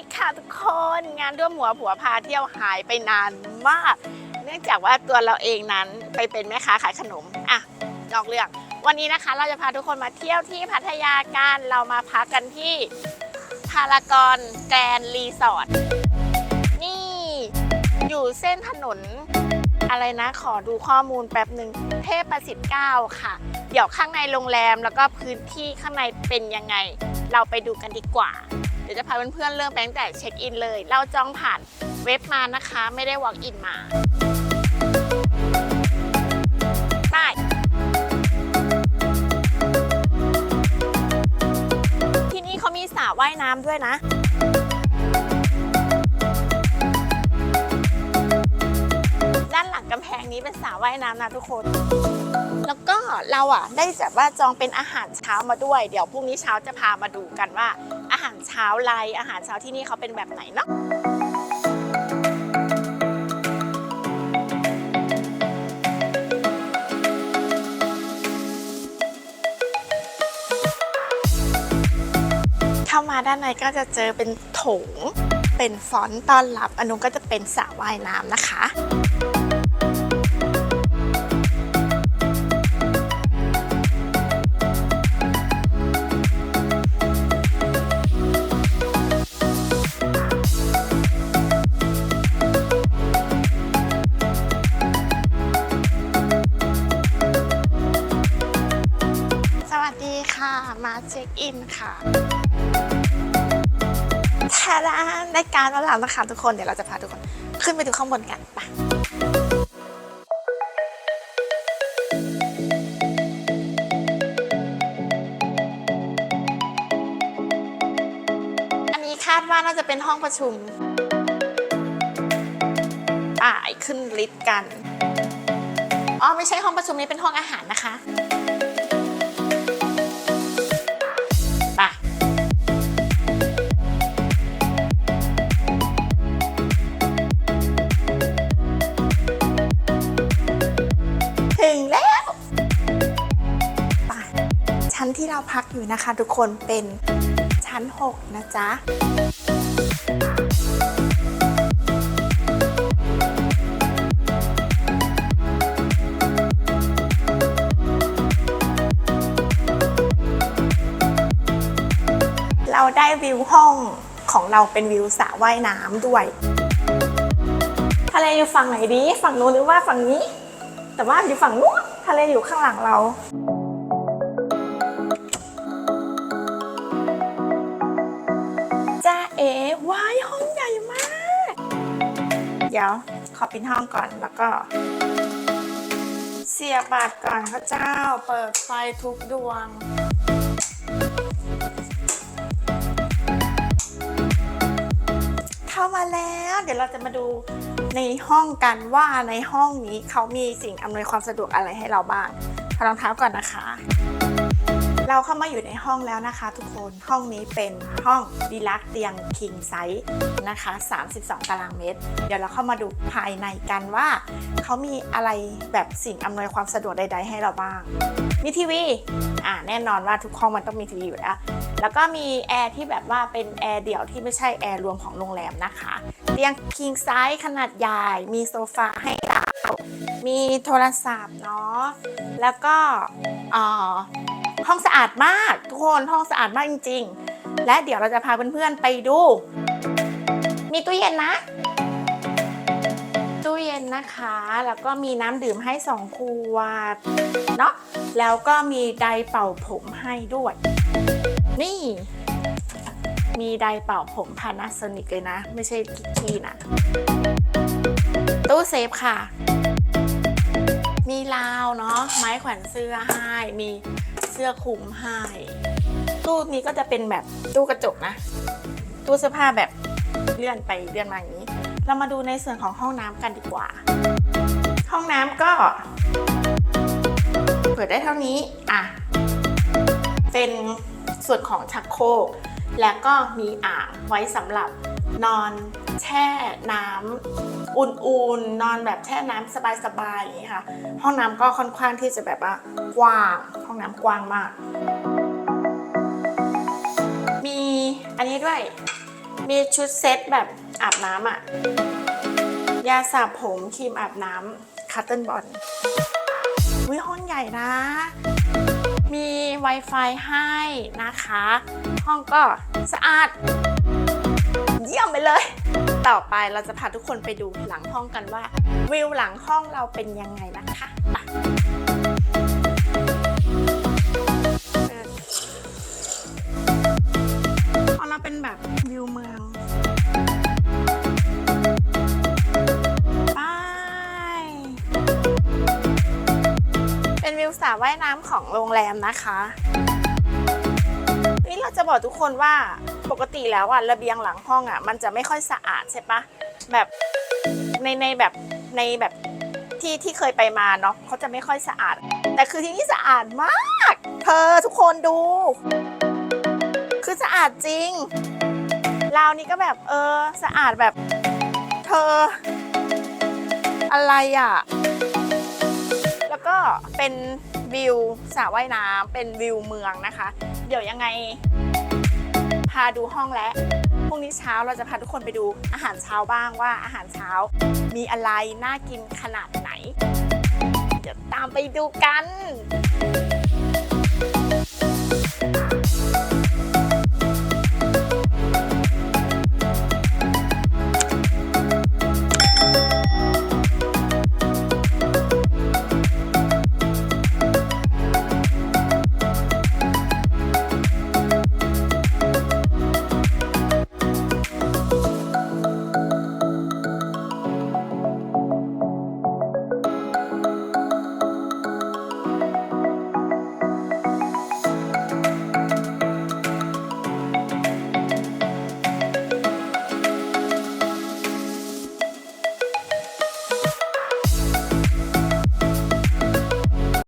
ดีค่ะทุกคนงานร่วมหัวผัวพาเที่ยวหายไปนานมาก เนื่องจากว่าตัวเราเองนั้นไปเป็นแม่ค้าขายขนมอะนอกเรื่อง วันนี้นะคะเราจะพาทุกคนมาเที่ยวที่พัทยากันเรามาพักกันที่พารากอนแกรนรีสอร์ทนี่อยู่เส้นถนนอะไรนะขอดูข้อมูลแป๊บหนึ่งเทพประสิทธิ์เก้าค่ะ เดี๋ยวข้างในโรงแรมแล้วก็พื้นที่ข้างในเป็นยังไง เราไปดูกันดีกว่า ดี๋ยวจะพาเพื่อนๆเริ่มไปลงแต่เช็คอินเลย เราจองผ่านเว็บมานะคะ ไม่ได้ walk in มาไปที่นี่เขามีสระว่ายน้ำด้วยนะด้านหลังกำแพงนี้เป็นสระว่ายน้ำนะทุกคน เราอะได้แบบว่าจองเป็นอาหารเช้ามาด้วย เดี๋ยวพรุ่งนี้เช้าจะพามาดูกันว่า อาหารเช้าไรอาหารเช้าที่นี่เขาเป็นแบบไหนเนาะเข้ามาด้านในก็จะเจอเป็นโถง เป็นฟอนต์ต้อนรับ อันนู้นก็จะเป็นสระว่ายน้ำนะคะ มาเช็คอินค่ะทาดานได้การาแล้วนะคะทุกคนเดี๋ยวเราจะพาทุกคนขึ้นไปดูข้างบนกันไปอันนี้คาดว่าน่าจะเป็นห้องประชุมอ่ายขึ้นลิฟต์กัน อ๋อ ไม่ใช่ห้องประชุมนี้เป็นห้องอาหารนะคะ เราพักอยู่นะคะทุกคนเป็นชั้น 6 นะจ๊ะเราได้วิวห้องของเราเป็นวิวสระว่ายน้ำด้วย ทะเลอยู่ฝั่งไหนดี ฝั่งนู้นหรือว่าฝั่งนี้ แต่ว่าอยู่ฝั่งนู้นทะเลอยู่ข้างหลังเราจ้า เดี๋ยวขอปิดห้องก่อนแล้วก็ เสียบบัตรก่อนพระเจ้าเปิดไฟทุกดวงเข้ามาแล้วเดี๋ยวเราจะมาดูในห้องกันว่าในห้องนี้เขามีสิ่งอำนวยความสะดวกอะไรให้เราบ้างรองเท้าก่อนนะคะ เราเข้ามาอยู่ในห้องแล้วนะคะ ทุกคนห้องนี้เป็นห้องดีลักเตียงคิงไซส์นะคะ 32 ตารางเมตร เดี๋ยวเราเข้ามาดูภายในกันว่า เขามีอะไรแบบสิ่งอำนวยความสะดวกใด ๆ ให้เราบ้าง มีทีวีอ่าแน่นอนว่าทุกห้องมันต้องมีทีวีอยู่แล้วแล้วก็มีแอร์ที่แบบว่าเป็นแอร์เดี่ยวที่ไม่ใช่แอร์รวมของโรงแรมนะคะเตียง king size ขนาดใหญ่มีโซฟาให้เรามีโทรศัพท์เนาะแล้วก็อ่อ ห้องสะอาดมาก ทุกคนห้องสะอาดมากจริง ๆ และเดี๋ยวเราจะพาเพื่อนๆไปดู มีตู้เย็นนะ ตู้เย็นนะคะ แล้วก็มีน้ำดื่มให้สองขวดเนาะแล้วก็มีไดร์เป่าผมให้ด้วย นี่ มีไดร์เป่าผม Panasonic เลยนะ ไม่ใช่กิกกี้นะ ตู้เซฟค่ะ มีราวเนาะไม้แขวนเสื้อให้มี สื้อคลุมให้ ตู้นี้ก็จะเป็นแบบตู้กระจกนะ ตู้เสื้อผ้าแบบเลื่อนไปเลื่อนมาอย่างนี้ เรามาดูในส่วนของห้องน้ำกันดีกว่า ห้องน้ำก็ เปิดได้เท่านี้ อะ เป็นส่วนของชักโครกแล้วก็มีอ่างไว้สำหรับ นอนแช่น้ำอุ่นๆ นอนแบบแช่น้ำสบายๆอย่างนี้ค่ะ ห้องน้ำก็ค่อนข้างที่จะแบบว่ากว้าง ห้องน้ำกว้างมาก มีอันนี้ด้วย มีชุดเซตแบบอาบน้ำอะยาสระผมครีมอาบน้ำคัตเติลบอลวิห้องใหญ่นะ มี Wi-Fi ให้นะคะ ห้องก็สะอาด เยี่ยมไปเลย ต่อไปเราจะพาทุกคนไปดูหลังห้องกันว่า วิวหลังห้องเราเป็นยังไงนะคะไปเออห้องเราเป็นแบบวิวเมืองไปเป็นวิวสระว่ายน้ำของโรงแรมนะคะ บอกทุกคนว่าปกติแล้วอะระเบียงหลังห้องอะมันจะไม่ค่อยสะอาดใช่ปะแบบในในแบบในแบบที่ที่เคยไปมาเนาะเขาจะไม่ค่อยสะอาด แต่คือที่นี่สะอาดมาก เธอทุกคนดู คือสะอาดจริงราวนี้ก็แบบเออสะอาดแบบเธอ อะไรอะ แล้วก็เป็นวิวสระว่ายน้ำเป็นวิวเมืองนะคะ เดี๋ยวยังไง พาดูห้องแล้วพรุ่งนี้เช้าเราจะพาทุกคนไปดูอาหารเช้าบ้างว่าอาหารเช้า มีอะไรน่ากินขนาดไหน เดี๋ยวตามไปดูกัน